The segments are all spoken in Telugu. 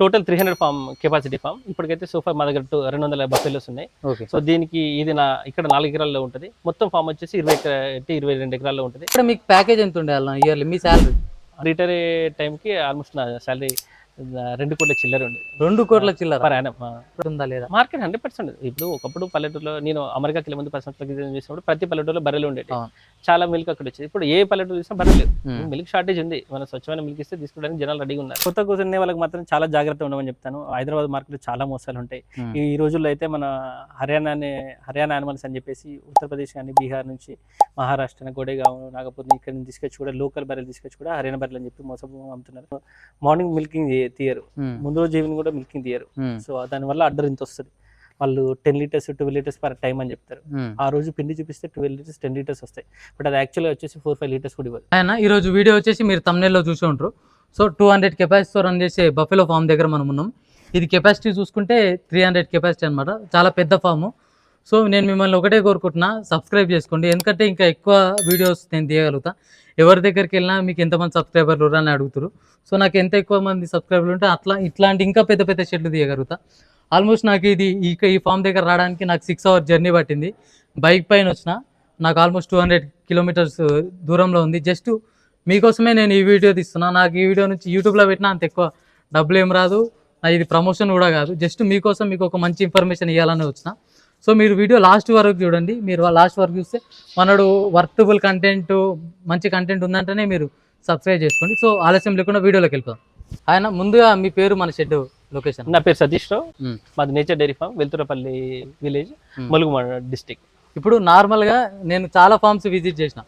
Total three hundred farm capacity farm. ఇప్పటికైతే సోఫా మా దగ్గర టూ- రెండు వందల బఫెలోస్ ఉన్నాయి. ఓకే. సో దీనికి ఇది నా ఇక్కడ నాలుగు ఎకరాల్లో ఉంటుంది. మొత్తం ఫామ్ వచ్చేసి ఇరవై ఎకరా ఇరవై రెండు ఎకరాల్లో ఉంటుంది. ఇక్కడ మీకు ప్యాకేజ్ ఎంత ఉండే అలా ఇయర్లీ మీ శాలరీ రిటైర్ అయ్యే టైంకి ఆల్మోస్ట్ నా శాలరీ రెండు కోట్ల చిల్లర ఉంది. రెండు కోట్ల చిల్లర? ఉందా లేదా? మార్కెట్ హండ్రెడ్ పర్సెంట్ ఇప్పుడు ఒకప్పుడు పల్లెటూరులో నేను అమెరికాకి వెళ్ళే ముందు పది సంవత్సరాల క్రితం చేసినప్పుడు ప్రతి పల్లెటూరులో బర్రెలు ఉండేవి అవును. చాలా మిల్క్ అక్కడ వచ్చేది. ఇప్పుడు ఏ పల్లెటూరు చూసినా బర్రెలు. మిల్క్ షార్టేజ్ ఉంది. మన స్వచ్ఛమైన మిల్క్ ఇస్తే తీసుకోవడానికి జనాలు రెడీగా ఉన్నారు. కొత్త కూర్చునే వాళ్ళకి మాత్రం చాలా జాగ్రత్త ఉండమని చెప్తాను. హైదరాబాద్ మార్కెట్ చాలా మోసాలు ఉంటాయి. ఈ రోజుల్లో అయితే మన హర్యానా హర్యానా యానిమల్స్ అని చెప్పేసి ఉత్తరప్రదేశ్ కానీ బీహార్ నుంచి మహారాష్ట్ర గోడేగావ్ నాగపూర్ ఇక్కడ నుంచి తీసుకొచ్చి కూడా లోకల్ బర్రెలు తీసుకొచ్చి కూడా హర్యానా బర్రెలు అని చెప్పి మోసం అమ్ముతున్నారు. మార్నింగ్ మిల్కింగ్ తీయరు. ముందు రోజు ఈవినింగ్ కూడా మిల్కింగ్ తీయరు. సో దానివల్ల అడ్డర్ ఇంత వస్తుంది. వాళ్ళు ten litres twelve litres per time అని చెప్తారు. ఆ రోజు పిండి చూపిస్తే ట్వెల్వ్ లీటర్స్ టెన్ లీటర్స్ వస్తాయి. బట్ అది యాక్చువల్గా వచ్చేసి ఫోర్ ఫైవ్ లీటర్స్ కూడా ఇవ్వదు. ఆయన ఈరోజు వీడియో వచ్చేసి మీరు తమ్నేల్లో చూసి ఉంటారు సో టూ హండ్రెడ్ కెపాసిటీతో రన్ చేసే బఫెలో ఫామ్ దగ్గర మనం ఉన్నాం. ఇది కెపాసిటీ చూసుకుంటే త్రీ హండ్రెడ్ కెపాసిటీ అనమాట చాలా పెద్ద ఫాము సో నేను మిమ్మల్ని ఒకటే కోరుకుంటున్నా సబ్స్క్రైబ్ చేసుకోండి. ఎందుకంటే ఇంకా ఎక్కువ వీడియోస్ నేను తీయగలుగుతా. ఎవరి దగ్గరికి వెళ్ళినా మీకు ఎంతమంది సబ్స్క్రైబర్లు అని అడుగుతారు. సో నాకు ఎంత ఎక్కువ మంది సబ్స్క్రైబర్లు ఉంటే అట్లా ఇట్లాంటి ఇంకా పెద్ద పెద్ద షెడ్లు తీయగలుగుతా. ఆల్మోస్ట్ నాకు ఇది ఈ ఈ ఫామ్ దగ్గర రావడానికి నాకు సిక్స్ అవర్ జర్నీ పట్టింది. బైక్ పైన వచ్చిన నాకు ఆల్మోస్ట్ టూ హండ్రెడ్ కిలోమీటర్స్ దూరంలో ఉంది. జస్ట్ మీకోసమే నేను ఈ వీడియో తీస్తున్నా. నాకు ఈ వీడియో నుంచి యూట్యూబ్లో పెట్టినా అంత ఎక్కువ డబ్బులు ఏం రాదు. నా ఇది ప్రమోషన్ కూడా కాదు. జస్ట్ మీకోసం మీకు ఒక మంచి ఇన్ఫర్మేషన్ ఇవ్వాలని వచ్చిన. సో మీరు వీడియో లాస్ట్ వరకు చూడండి. మీరు లాస్ట్ వరకు చూస్తే మనడు వర్తబుల్ కంటెంట్ మంచి కంటెంట్ ఉందంటేనే మీరు సబ్స్క్రైబ్ చేసుకోండి. సో ఆలస్యం లేకుండా వీడియోలోకి వెళ్ళిపోదాం. ఆయన ముందుగా మీ పేరు మన షెడ్ లొకేషన్ నా పేరు సతీష్ రావు. మాది nature dairy farm Velthurapalli village Mulugu district. ఇప్పుడు నార్మల్గా నేను చాలా ఫార్మ్స్ విజిట్ చేసిన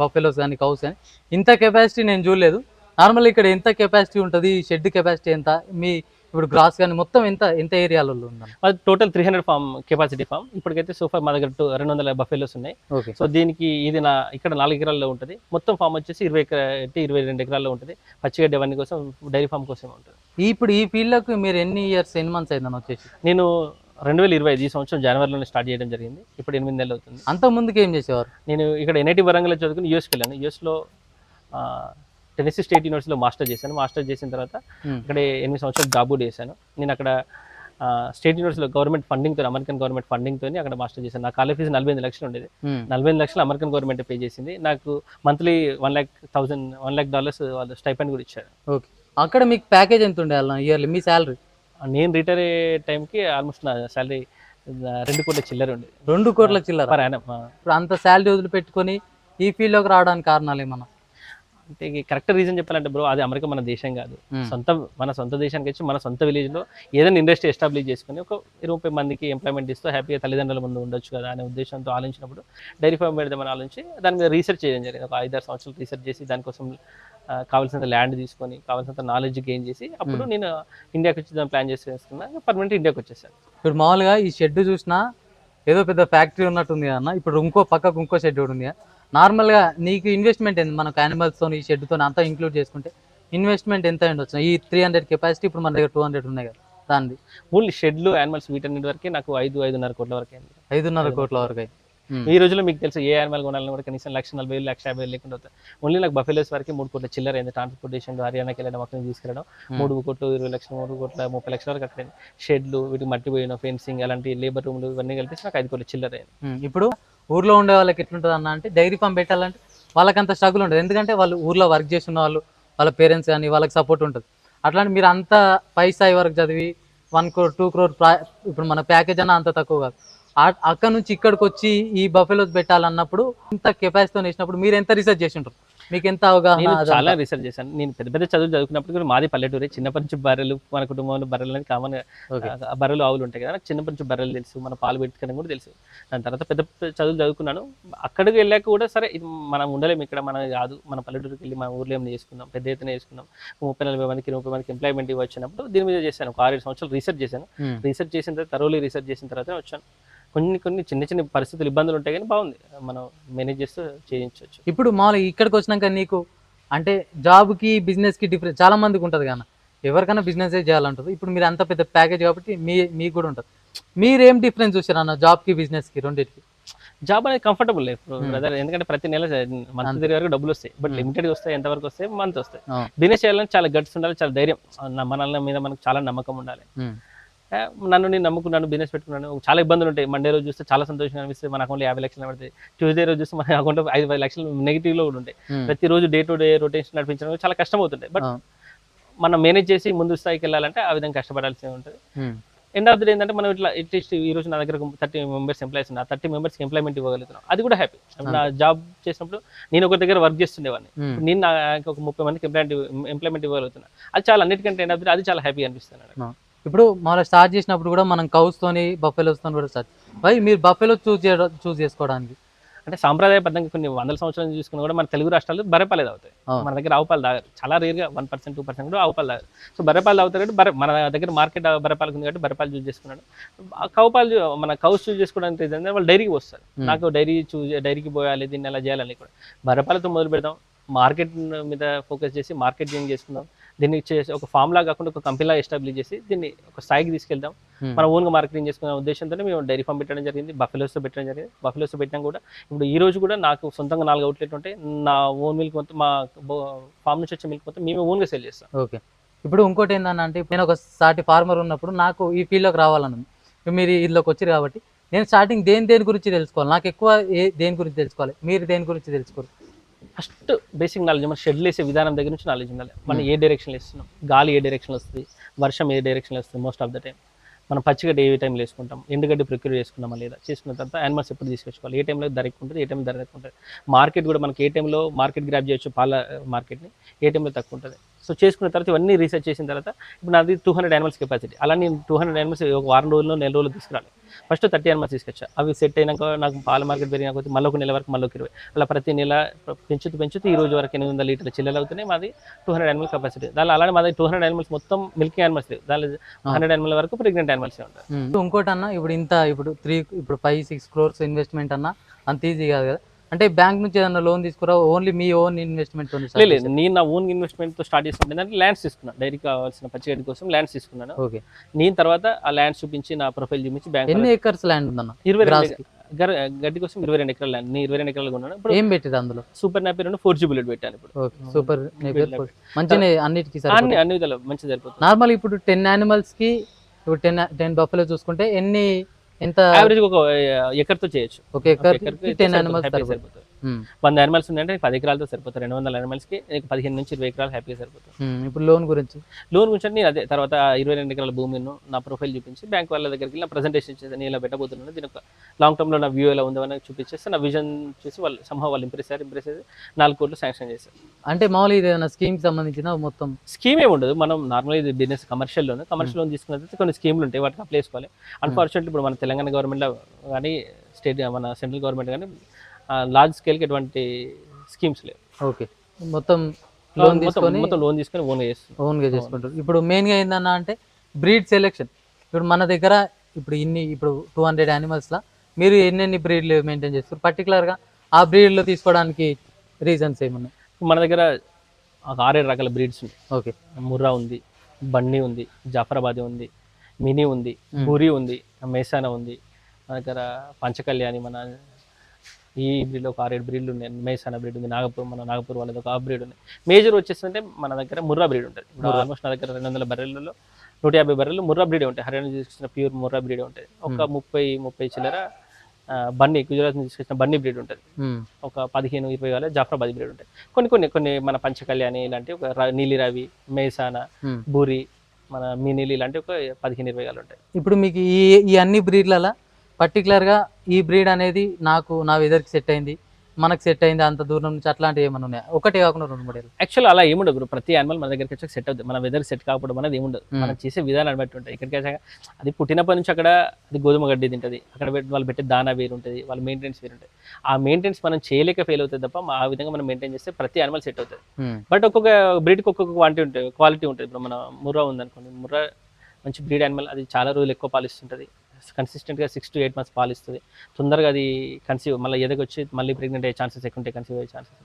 బఫెలోస్ కానీ కౌస్ కానీ ఇంత కెపాసిటీ నేను చూడలేదు. నార్మల్ ఇక్కడ ఎంత కెపాసిటీ ఉంటుంది షెడ్ కెపాసిటీ ఎంత? మీ ఇప్పుడు గ్రాస్ కానీ మొత్తం ఎంత ఎంత ఏరియాలలో ఉందన్న? మాది total three hundred farm capacity farm ఇప్పటికైతే సోఫా మా దగ్గర టూ- రెండు వందల బఫెలోస్ ఉన్నాయి. ఓకే సో దీనికి ఇది నా ఇక్కడ నాలుగు ఎకరాల్లో ఉంటుంది. మొత్తం ఫామ్ వచ్చేసి ఇరవై ఎకరా ఇరవై రెండు ఎకరాల్లో ఉంటుంది. పచ్చిగడ్డి అవన్నీ కోసం డైరీ ఫామ్ కోసం ఉంటుంది. ఇప్పుడు ఈ ఫీల్డ్లోకి మీరు ఎన్ని ఇయర్స్ ఎన్ని మంత్స్ అయిందని వచ్చేసి? నేను రెండు వేల ఇరవై ఐదు ఈ సంవత్సరం జనవరిలోనే స్టార్ట్ చేయడం జరిగింది. ఇప్పుడు ఎనిమిది నెలలు అవుతుంది. అంత ముందుకు ఏం చేసేవారు? నేను ఇక్కడ ఎన్ఐటి వరంగల్ చదువుకుని యూఎస్కి వెళ్ళాను. యూఎస్లో టెన్నెసీ స్టేట్ యూనివర్సిటీలో మాస్టర్ చేశాను. మాస్టర్ చేసిన తర్వాత Hmm. ఇక్కడ ఎనిమిది సంవత్సరాలు జాబ్ చేశాను. నేను అక్కడ స్టేట్ యూనివర్సిటీలో గవర్నమెంట్ ఫండింగ్తో అమెరికన్ గవర్నమెంట్ ఫండింగ్తో అక్కడ మాస్టర్ చేశాను. నా కాలేజ్ ఫీజు నలభై లక్షలు ఉండేది. ఉమ్, నలభై ఎనిమిది లక్షలు అమెరికన్ గవర్నమెంట్ పే చేసింది. నాకు monthly one lakh thousand one lakh dollars వాళ్ళు స్టైపెండ్ కూడా ఇచ్చారు. ఓకే అక్కడ మీకు ప్యాకేజ్ ఎంత ఉండే ఇయర్లీ మీ శాలరీ నేను రిటైర్ అయ్యే టైంకి ఆల్మోస్ట్ నా శాలరీ రెండు కోట్ల చిల్లర ఉండేది. రెండు కోట్ల చిల్లర? ఇప్పుడు అంత శాలరీ వదిలిపెట్టుకొని ఈ ఫీల్డ్లోకి రావడానికి కారణాలు ఏమన్నా? అంటే కరెక్ట్ రీజన్ చెప్పాలంటే బ్రో అది అమెరికా మన దేశం కాదు. సొంత మన సొంత దేశానికి వచ్చి మన సొంత విలేజ్లో ఏదైనా ఇండస్ట్రీ ఎస్టాబ్లిష్ చేసుకుని ఒక ఇరవై ముప్పై మందికి ఎంప్లాయ్మెంట్ ఇస్తూ హ్యాపీగా తల్లిదండ్రుల ముందు ఉండొచ్చు కదా అనే ఉద్దేశంతో ఆలోచించినప్పుడు డైరీ ఫార్మ్ పెడదామని ఆలోచించి దాని మీద రీసెర్చ్ చేయడం జరిగింది. ఒక ఐదారు సంవత్సరాలు రీసెర్చ్ చేసి దానికోసం కావాల్సినంత ల్యాండ్ తీసుకొని కావాల్సినంత నాలెడ్జ్ గెయిన్ చేసి అప్పుడు నేను ఇండియాకి వచ్చి దాన్ని ప్లాన్ చేసి వేసుకున్నా పర్మనెంట్ ఇండియాకి వచ్చేసాను. ఇప్పుడు మామూలుగా ఈ షెడ్ చూసినా ఏదో పెద్ద ఫ్యాక్టరీ ఉన్నట్టుంది అన్న. ఇప్పుడు ఇంకో పక్కకు ఇంకో షెడ్ ఉంది నార్మల్గా నీకు ఇన్వెస్ట్మెంట్ ఎంత మనకు యానిమల్స్తో ఈ షెడ్తో అంతా ఇంక్లూడ్ చేసుకుంటే ఇన్వెస్ట్మెంట్ ఎంత ఉండొచ్చు ఈ త్రీ హండ్రెడ్ కెపాసిటీ ఇప్పుడు మన దగ్గర టూ హండ్రెడ్ ఉన్నాయి కదా దానిది. ఓన్లీ షెడ్లు యానిమల్స్ వీటన్నిటి వరకే నాకు ఐదు ఐదున్నర కోట్ల వరకు అయింది. ఐదున్నర కోట్ల వరకు. ఉమ్. ఈ రోజుల్లో మీకు తెలుసు ఏ యానిమల్ కొనాలని కూడా కనీసం లక్ష నలభై వేలు లక్ష యాభై వేలు లేకుండా ఓన్లీ నాకు బఫెలోస్ వరకు మూడు కోట్ల చిల్లర అయింది. ట్రాన్స్పోర్టేషన్ హర్యానాకి వెళ్ళడం అక్కడ తీసుకెళ్ళడం మూడు కోట్లు ఇరవై లక్షలు మూడు కోట్ల ముప్పై లక్షల వరకు అక్కడ షెడ్లు వీటికి మట్టి పోయిన ఫెన్సింగ్ అలాంటి లేబర్ రూమ్లు ఇవన్నీ కలిపి నాకు ఐదు కోట్ల చిల్లర అయింది. ఉమ్, ఇప్పుడు ఊర్లో ఉండే వాళ్ళకి ఎట్లుంటుంది అన్న అంటే డైరీ ఫామ్ పెట్టాలంటే వాళ్ళకంత స్ట్రగుల్ ఉంటుంది. ఎందుకంటే వాళ్ళు ఊర్లో వర్క్ చేస్తున్న వాళ్ళు వాళ్ళ పేరెంట్స్ కానీ వాళ్ళకి సపోర్ట్ ఉంటుంది. అట్లాంటి మీరు అంత పై స్థాయి వరకు చదివి వన్ క్రోర్ టూ క్రోర్ ఇప్పుడు మన ప్యాకేజ్ అన్న అంత తక్కువ కాదు. అక్కడ నుంచి ఇక్కడికి వచ్చి ఈ బఫెలోస్ పెట్టాలన్నప్పుడు ఇంత కెపాసిటీతో వేసినప్పుడు మీరు ఎంత రీసెర్చ్ చేసి ఉంటారు మీకు ఎంత అవగాహన? చాలా రీసెర్చ్ చేశాను. నేను పెద్ద పెద్ద చదువులు చదువుకున్నప్పుడు కూడా మాది పల్లెటూరే. చిన్నప్పటి నుంచి బర్రెలు మన కుటుంబంలో బర్రెలు అనేది కామన్. బర్రెలు ఆవులు ఉంటాయి కదా నాకు చిన్నప్పటి నుంచి బర్రెలు తెలుసు. మన పాలు పెట్టుకోవడం కూడా తెలుసు. దాని తర్వాత పెద్ద పెద్ద చదువులు చదువుకున్నాను. అక్కడికి వెళ్ళాక కూడా సరే ఇది మనం ఉండలేము ఇక్కడ మనం కాదు. మన పల్లెటూరుకి వెళ్ళి మన ఊర్లో ఏమైనా చేసుకుందాం పెద్ద ఎత్తున చేసుకుందాం. ముప్పై నలభై మందికి ముప్పై మందికి ఎంప్లాయ్మెంట్ ఇవ్వచ్చినప్పుడు దీని మీద చేశాను. ఒక ఆరేడు సంవత్సరాలు రీసెర్చ్ చేశాను. రీసెర్చ్ చేసిన తర్వాత తరోలీ రీసెర్చ్ చేసిన తర్వాత వచ్చాను. కొన్ని కొన్ని చిన్న చిన్న పరిస్థితులు ఇబ్బందులు ఉంటాయి కానీ బాగుంది. మనం మేనేజ్ చేస్తూ చేయించవచ్చు. ఇప్పుడు మామూలుగా ఇక్కడికి వచ్చినాక నీకు అంటే జాబ్కి బిజినెస్కి డిఫరెన్స్ చాలా మందికి ఉంటుంది కానీ ఎవరికైనా బిజినెస్ చేయాలంటారు ఇప్పుడు మీరు అంత పెద్ద ప్యాకేజ్ కాబట్టి మీ మీకు కూడా ఉంటుంది. మీరు డిఫరెన్స్ చూసారు అన్న జాబ్కి బిజినెస్కి రెండింటికి? జాబ్ అనేది కంఫర్టబుల్ ఇప్పుడు Hmm. బ్రదర్ ఎందుకంటే ప్రతి నెల మంత్. తిరిగే వరకు డబ్బులు వస్తాయి. But Hmm. లిమిటెడ్ వస్తాయి ఎంత వరకు వస్తాయి? మంత్ వస్తాయి. బిజినెస్ చేయాలని చాలా గట్స్ ఉండాలి చాలా ధైర్యం. నా- మన మీద మనకు చాలా నమ్మకం ఉండాలి. ఏ, నన్ను నేను నమ్ముకున్నాను బిజినెస్ పెట్టుకున్నాను. చాలా ఇబ్బందులు ఉంటాయి. మండే రోజు చూస్తే చాలా సంతోషంగా అనిపిస్తుంది. మన అకౌంట్లో యాభై లక్షలు పడతాయి ట్యూస్డే రోజు చూస్తే మన అకౌంట్లో ఐదు పది లక్షలు నెగిటివ్లో కూడా ఉంటాయి. ఉమ్, ప్రతిరోజు డే టు డే రొటేషన్ నడిపించడం చాలా కష్టం అవుతుంటాయి బట్. మనం మేనేజ్ చేసి ముందు స్థాయికి వెళ్ళాలంటే ఆ విధంగా కష్టపడాల్సి ఉంటుంది. ఎండ్ ఆఫ్ ది డే ఏంటంటే మనం ఇట్లా అట్లీస్ట్ ఈ రోజు నా దగ్గర థర్టీ మెంబర్స్ ఎంప్లాయీస్ ఉన్నారు. థర్టీ మెంబర్స్కి ఎంప్లాయ్మెంట్ ఇవ్వగలుగుతున్నాం. అది కూడా హ్యాపీ నా జాబ్ చేసినప్పుడు నేను ఒక దగ్గర వర్క్ చేస్తుండేవాడిని. నేను నాకు ఒక ముప్పై మందికి ఎంప్లాయ్మెంట్ ఎంప్లాయ్మెంట్ ఇవ్వగలుగుతున్నా. అది చాలా అన్నిటికంటే ఎండ్ ఆఫ్ ది డే అది చాలా హ్యాపీ అనిపిస్తుంది. ఇప్పుడు మన స్టార్ట్ చేసినప్పుడు కూడా మనం కౌస్ తోని బఫెలోస్ తోని కూడా స్టార్ట్ భయ్ మీరు బఫెలో చూస్ చేయడం చూస్ చేసుకోవడానికి? అంటే సాంప్రదాయబద్ధంగా కొన్ని వందల సంవత్సరాల నుంచి చూసుకున్నా కూడా మన తెలుగు రాష్ట్రాలు బర్రెపాలు తాగుతాయి. మన దగ్గర ఆవుపాలు తాగారు చాలా రేర్గా వన్ పర్సెంట్ టూ పర్సెంట్ కూడా ఆవుపాలు తాగారు సో బర్రెపాలు తాగుతారు కాబట్టి బర్రె మన దగ్గర మార్కెట్ బర్రెపాలకు ఉంది కాబట్టి బర్రెపాలు చూస్ చేసుకున్నాడు. ఆ కౌపాలు చూ- మన కౌస్ చూస్ చేసుకోవడానికి రీజన్ వాళ్ళు డైరీకి వస్తారు. నాకు డైరీ చూస్ డైరీకి పోయాలి దీన్ని ఎలా చేయాలని కూడా. బర్రెపాలతో మొదలు పెడదాం. మార్కెట్ మీద ఫోకస్ చేసి మార్కెటింగ్ చేసుకుందాం. దీన్ని చేసి ఒక ఫామ్ లా కాకుండా ఒక కంపెనీలా ఎస్టాబ్లిష్ చేసి దీన్ని ఒక స్థాయికి తీసుకెళ్దాం. మన ఓన్గా మార్కెటింగ్ చేసుకునే ఉద్దేశంతో మేము డైరీ ఫామ్ పెట్టడం జరిగింది బఫెలోస్తో పెట్టడం జరిగింది. బఫెలోస్తో పెట్టినా కూడా. ఇప్పుడు ఈ రోజు కూడా నాకు సొంతంగా నాలుగు అవుట్లెట్ ఉంటాయి. నా ఓన్ మిల్క్ మొత్తం మా ఫామ్ నుంచి వచ్చే మిల్క్ మొత్తం మేమే ఓన్గా సేల్ చేస్తాం. ఓకే. ఇప్పుడు ఇంకోటి ఏంటంటే నేను ఒక సాటి ఫార్మర్ ఉన్నప్పుడు నాకు ఈ ఫీల్డ్లోకి రావాలని ఉంది. ఇప్పుడు మీరు ఇందులోకి వచ్చారు కాబట్టి నేను స్టార్టింగ్ దేని దేని గురించి తెలుసుకోవాలి? నాకు ఎక్కువ ఏ దేని గురించి తెలుసుకోవాలి? మీరు దేని గురించి తెలుసుకోరు? ఫస్ట్ బేసిక్ నాలెడ్జ్ మన షెడ్లు వేసే విధానం దగ్గర నుంచి నాలెడ్జ్ ఉండాలి. మనం ఏ డైరెక్షన్లో వేస్తున్నాం? గాలి ఏ డైరెక్షన్లో వస్తుంది? వర్షం ఏ డైరెక్షన్లో వస్తుంది మోస్ట్ ఆఫ్ ద టైం మనం పచ్చిగడ్డి ఏ టైంలో వేసుకుంటాం? ఎండుగడ్డి ప్రొక్యూర్ చేసుకున్నామా లేదా? చేసుకున్న తర్వాత యానిమల్స్ ఎప్పుడు తీసుకొచ్చుకోవాలి? ఏ టైంలో ధర ఎక్కువ ఉంటుంది? ఏ టైంలో ధర తక్కువ ఉంటుంది? మార్కెట్ కూడా మనకి ఏ టైంలో మార్కెట్ గ్రాప్ చేయొచ్చు? పాల మార్కెట్ని ఏ టైంలో తక్కువ ఉంటుంది? సో చేసుకున్న తర్వాత ఇవన్నీ రీసెర్చ్ చేసిన తర్వాత ఇప్పుడు నాది టూ హండ్రెడ్ యానిమల్స్ కెపాసిటీ అలా నేను టూ హండ్రెడ్ యానిమల్స్ ఒక వారం రోజుల్లో నెల రోజులు తీసుకురాలి. ఫస్ట్ థర్టీ యానిమల్స్ తీసుకొచ్చా. అవి సెట్ అయినాక నాకు పాల మార్కెట్ పెరిగిన కొద్ది మళ్ళీ ఒక నెల వరకు మళ్ళీ ఒక ఇరవై. అలా ప్రతి నెల పెంచుతూ పెంచుతూ ఈ రోజు వరకు ఎనిమిది వందల లీటర్ల చిల్లలు అవుతున్నాయి. మాది టూ హండ్రెడ్ యానిమల్ కెపాసిటీ దాని అలానే మాది టూ హండ్రెడ్ యానిమల్స్ మొత్తం మిల్కింగ్ యానిమల్స్ లేవు దాని హండ్రెడ్ యానిమల్ వరకు ప్రెగ్నెంట్ యానిమల్స్ ఉంటాయి. ఇంకోటి అన్న ఇప్పుడు ఇంత ఇప్పుడు త్రీ ఇప్పుడు ఫైవ్ సిక్స్ క్రోర్స్ ఇన్వెస్ట్మెంట్ అన్న అంత ఈజీ కాదు కదా. అంటే బ్యాంక్ నుంచి ఏదైనా లోన్ తీసుకురా ఓన్లీ మీ ఓన్ ఇన్వెస్ట్మెంట్ లేదు నేను నా ఓన్ ఇన్వెస్ట్మెంట్తో స్టార్ట్ చేసుకుంటే అంటే ల్యాండ్స్ తీసుకున్నాను. డైరీ కావాల్సిన పచ్చిగడ్డి కోసం ల్యాండ్స్ తీసుకున్నాను. ఓకే. నేను తర్వాత ఆ ల్యాండ్స్ చూపించి నా ప్రొఫైల్ చూపించి బ్యాంక్ ఎన్ని ఎకర్స్ ల్యాండ్ ఉందన్న? ఇరవై గడ్డి కోసం ఇరవై రెండు ఎకరాలు ల్యాండ్ నేను ఇరవై రెండు ఎకరాలు కొన్నాను. ఇప్పుడు ఏం పెట్టిరు అందులో? సూపర్ నాపీ రెండు ఫోర్ జీ బుల్లెట్ పెట్టాను ఇప్పుడు. సూపర్ మంచిగా అన్నిటికీ అన్ని సరే అన్ని విధాలు మంచి సరిపోతుంది నార్మల్ ఇప్పుడు టెన్ యానిమల్స్కి ఇప్పుడు టెన్ టెన్ బఫెలో చూసుకుంటే ఎన్ని ఎంత యావరేజ్ ఒక ఎకర్తో చేయొచ్చు. ఒక ఎకర్ టెన్ happy సరిపోతుంది. వంద యానిమల్స్ ఉన్నాయంటే పది ఎకరాలతో సరిపోతుంది రెండు వందల యానిమల్స్కి నీకు పదిహేను నుంచి ఇరవై ఎకరాలు హ్యాపీగా సరిపోతుంది ఇప్పుడు లోన్ గురించి? లోన్ గురించి నేను అదే తర్వాత ఇరవై రెండు ఎకరాల భూమిను నా ప్రొఫైల్ చూపించి బ్యాంక్ వాళ్ళ దగ్గరికి వెళ్ళి నా ప్రజెంటేషన్ చేసి నేను ఇలా పెట్టబోతున్నాను. దీని ఒక లాంగ్ టర్మ్లో నా వ్యూ ఎలా ఉందో అని చూపించేస్తే నా విజన్ చూసి వాళ్ళు సంహా వాళ్ళు ఇంప్రెస్ అయ్యారు. ఇంప్రెస్ అయ్యి నాలుగు కోట్లు శాంక్షన్ చేశారు. అంటే మామూలుగా ఇది ఏదైనా స్కీమ్ సంబంధించిన మొత్తం? స్కీమ్ ఏమి ఉండదు. మనం నార్మల్ ఇది business commercial loan commercial loan తీసుకున్నట్లయితే కొన్ని స్కీమ్లు ఉంటాయి. వాటికి అప్లై చేసుకోవాలి. అన్ఫార్చునేట్లీ ఇప్పుడు మన తెలంగాణ గవర్నమెంట్లో కానీ స్టేట్ మన సెంట్రల్ గవర్నమెంట్ కానీ లార్జ్ స్కేల్కి ఎటువంటి స్కీమ్స్ లేవు. ఓకే. మొత్తం లోన్ తీసుకొని మొత్తం లోన్ తీసుకొని ఓన్గా చేస్తుంది ఓన్గా చేసుకుంటారు. ఇప్పుడు మెయిన్గా ఏందన్నా అంటే బ్రీడ్ సెలెక్షన్ ఇప్పుడు మన దగ్గర ఇప్పుడు ఇన్ని ఇప్పుడు టూ హండ్రెడ్ యానిమల్స్లా మీరు ఎన్నెన్ని బ్రీడ్లు మెయింటైన్ చేస్తారు పర్టికులర్గా ఆ బ్రీడ్లో తీసుకోవడానికి రీజన్స్ ఏమున్నాయి? మన దగ్గర ఒక ఆరేడు రకాల బ్రీడ్స్ ఉన్నాయి. ఓకే. ముర్రా ఉంది బన్నీ ఉంది జాఫరాబాదీ ఉంది మినీ ఉంది పూరి ఉంది మేసానా ఉంది. మన దగ్గర పంచకళ్యాణి మన ఈ బ్రీడ్లో ఒక ఆరేడు బ్రీడ్లు ఉన్నాయి. మేసానా బ్రీడ్ ఉంది నాగపూర్ మన నాగపూర్ వాళ్ళది ఒక ఆ బ్రీడ్ ఉంది మేజర్ వచ్చేస్తుంటే మన దగ్గర ముర్రా బ్రీడ్ ఉంటుంది. ఇప్పుడు ఆల్మోస్ట్ నా దగ్గర రెండు వందల బర్రెలలో నూట యాభై బర్రెలు ముర్రా బ్రీడే ఉంటాయి. హర్యానా తీసుకొచ్చిన ప్యూర్ ముర్రా బ్రీడే ఉంటుంది ఒక ముప్పై ముప్పై చిల్లర బన్నీ గుజరాత్ నుంచి తీసుకొచ్చిన బన్నీ బ్రీడ్ ఉంటుంది. ఉమ్, ఒక పదిహేను ఇరవై వేల జాఫరాబాద్ బ్రీడ్ ఉంటాయి కొన్ని కొన్ని కొన్ని మన పంచకళ్యాణి ఇలాంటి ఒక నీలి రవి మేసానా ఉమ్. బూరి మన మినీలి ఇలాంటి ఒక పదిహేను ఇరవై వేలు ఉంటాయి. ఇప్పుడు మీకు ఈ ఈ అన్ని బ్రీడ్లలో పర్టికులర్గా ఈ బ్రీడ్ అనేది నాకు నా వెదర్కి సెట్ అయింది మనకు సెట్ అయింది అంత దూరం నుంచి అట్లాంటివి ఏమైనా ఉన్నాయి? ఒకటి కాకుండా రెండు మూడేళ్ళు యాక్చువల్ అలా ఏముండదు బ్రో. ప్రతి యానిమల్ మన దగ్గరికి వచ్చి సెట్ అవుతుంది. మన వెదర్ సెట్ కాకపోవడం అనేది ఏముండదు. మనం చేసే విధానాన్ని బట్టి ఉంటుంది. ఇక్కడికి వచ్చాక అది పుట్టినప్పటి నుంచి అక్కడ అది గోధుమ గడ్డి తింటుంది. అక్కడ వాళ్ళు పెట్టే దానా వేరు ఉంటుంది వాళ్ళ మెయింటెనెన్స్ వేరు ఉంటుంది. ఆ మెయింటెనెన్స్ మనం చేయలేక ఫెయిల్ అవుతుంది తప్ప ఆ విధంగా మనం మెయింటైన్ చేస్తే ప్రతి యానిమల్ సెట్ అవుతుంది. బట్ ఒక్కొక్క బ్రీడ్కి ఒక్కొక్క క్వాంటిటీ ఉంటుంది క్వాలిటీ ఉంటుంది. ఇప్పుడు మన ముర్రా ఉందనుకోండి ముర్రా మంచి బ్రీడ్ యానిమల్ అది చాలా రోజులు ఎక్కువ పాలిస్తుంటుంది. కన్సిస్టెంట్గా సిక్స్ టు ఎయిట్ మంత్స్ పాలు ఇస్తుంది తొందరగా అది కన్సీవ్ మళ్ళీ ఎదగొచ్చి మళ్ళీ ప్రెగ్నెంట్ అయ్యే ఛాన్సెస్ ఎక్కువ ఉంటాయి కన్సీవ్ అయ్యే ఛాన్సెస్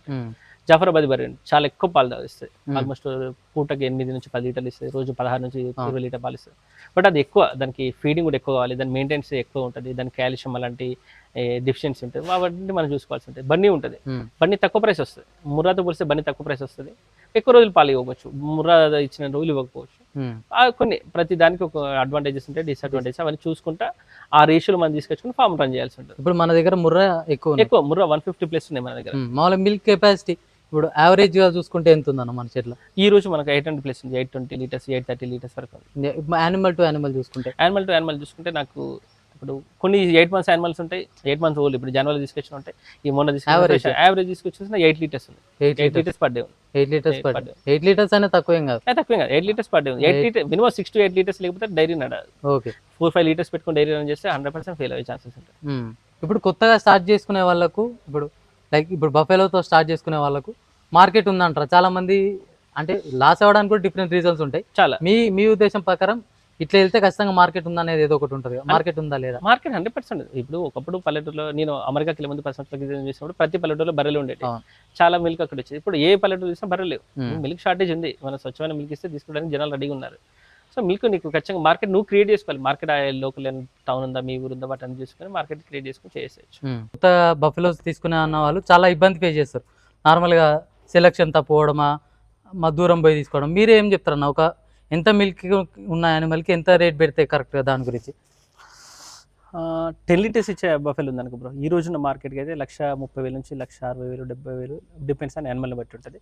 జాఫరాబాద్ బర్రె చాలా ఎక్కువ పాలు ఇస్తుంది Hmm. ఆల్మోస్ట్ పూటకి ఎనిమిది నుంచి పది లీటర్లు ఇస్తుంది రోజు పదహారు నుంచి ఇరవై లీటర్ పాలు ఇస్తుంది బట్ అది ఎక్కువ దానికి ఫీడింగ్ కూడా ఎక్కువ కావాలి. దాని మెయింటెనెన్స్ ఎక్కువ ఉంటుంది. దాని కాల్షియం అలాంటి డిఫిషియన్సీ ఉంటుంది. వాటిని మనం చూసుకోవాల్సి ఉంటుంది. బన్నీ ఉంటుంది. బన్నీ తక్కువ ప్రైస్ వస్తుంది. ముర్రాతో పోలిస్తే బన్నీ తక్కువ ప్రైస్ వస్తుంది. ఎక్కువ రోజులు పాలు ఇవ్వవచ్చు ముర్రా ఇచ్చిన రోజులు ఇవ్వకపోవచ్చు. కొన్ని ప్రతి దానికి ఒక అడ్వాంటేజెస్ ఉంటాయి డిసడ్వాంటేజెస్ అవన్నీ చూసుకుంటా ఆ రేషియోలు మనం తీసుకొచ్చుకుని ఫామ్ రన్ చేయాల్సి ఉంటుంది. ఇప్పుడు మన దగ్గర ముర్రా ఎక్కువ ఎక్కువ ముర్రా వన్ ఫిఫ్టీ ప్లస్ ఉన్నాయి మన దగ్గర. మామూలుగా మిల్క్ కెపాసిటీ ఇప్పుడు యావరేజ్గా చూసుకుంటే ఎంత ఉందన్న మన చెట్ల? ఈ రోజు మనకు ఎయిట్ హండ్రెడ్ ప్లస్ ఉంది eight twenty litres eight thirty litres వరకు యానిమల్ టు యానిమల్ చూసుకుంటే. యానిమల్ టు యానిమల్ చూసుకుంటే నాకు ఇప్పుడు కొన్ని ఎయిట్ మంత్స్ యానిమల్స్ ఉంటాయి. Eight months old. ఇప్పుడు జనవరి తీసుకొచ్చిన ఉంటాయి. ఈ మొన్న. తీసుకొచ్చిన యావరేజ్ తీసుకొచ్చిన ఎయిట్ లీటర్స్ ఉంది ఎయిట్ లీటర్స్. పర్ డే ఉంది. Eight litres per day. Eight litres అయినా తక్కువేం కాదు. తక్కువ కాదు. ఎయిట్ లీటర్స్ పర్ డే ఉంది. Eight litre minimum six to eight litres లేకపోతే డైరీ నడదు ఓకే. ఫోర్ ఫైవ్ లీటర్స్ పెట్టుకుని డైరీ రన్ చేస్తే హండ్రెడ్ పర్సెంట్ ఫెయిల్ అయ్యే ఛాన్సెస్ ఉంటాయి. ఇప్పుడు కొత్తగా స్టార్ట్ చేసుకునే వాళ్ళకు ఇప్పుడు లైక్ ఇప్పుడు బఫెలోతో స్టార్ట్ చేసుకునే వాళ్ళకు మార్కెట్ ఉందంటారా? చాలా మంది అంటే లాస్ అవ్వడానికి కూడా డిఫరెంట్ రీజన్స్ ఉంటాయి. చాలా. మీ మీ ఉద్దేశం ప్రకారం ఇట్లా వెళ్తే ఖచ్చితంగా మార్కెట్ ఉందనేది ఏదో ఒకటి ఉంటుంది. మార్కెట్ ఉందా లేదా? మార్కెట్ హండ్రెడ్ పర్సెంట్ ఇప్పుడు ఒకప్పుడు పల్లెటూరులో నేను అమెరికాకి వెళ్ళే ముందు క్రితం చేసినప్పుడు ప్రతి పల్లెటూరులో బర్రెలు ఉండేవి. చాలా మిల్క్ అక్కడ వచ్చేది. ఇప్పుడు ఏ పల్లెటూరు చూసినా బర్రెలు. మిల్క్ షార్టేజ్ ఉంది. మన స్వచ్ఛమైన మిల్క్ ఇస్తే తీసుకోవడానికి జనాలు రెడీగా ఉన్నారు. సో మిల్క్ నీకు ఖచ్చితంగా మార్కెట్ నువ్వు క్రియేట్ చేసుకోవాలి. మార్కెట్ లోకల్ టౌన్ ఉందా మీ ఊరు ఉందా వాటిని చూసుకొని మార్కెట్ క్రియేట్ చేసుకొని చేసేయచ్చు. కొత్త బఫెలోస్ తీసుకునే అన్న వాళ్ళు చాలా ఇబ్బంది ఫేస్ చేస్తారు. నార్మల్గా సెలక్షన్ తప్పుకోవడమా మా దూరం పోయి తీసుకోవడం. మీరే చెప్తారన్న? ఒక ఎంత మిల్క్ ఉన్న యానిమల్కి ఎంత రేట్ పెడితే కరెక్ట్గా దాని గురించి? టెన్ లీటర్స్ ఇచ్చే బఫెల్ ఉంది అనుకో బ్రో ఈ రోజున మార్కెట్కి అయితే లక్ష ముప్పై వేల నుంచి లక్ష అరవై వేలు డెబ్బై వేలు డిపెండ్స్ అని యానిమల్ బట్టి ఉంటుంది.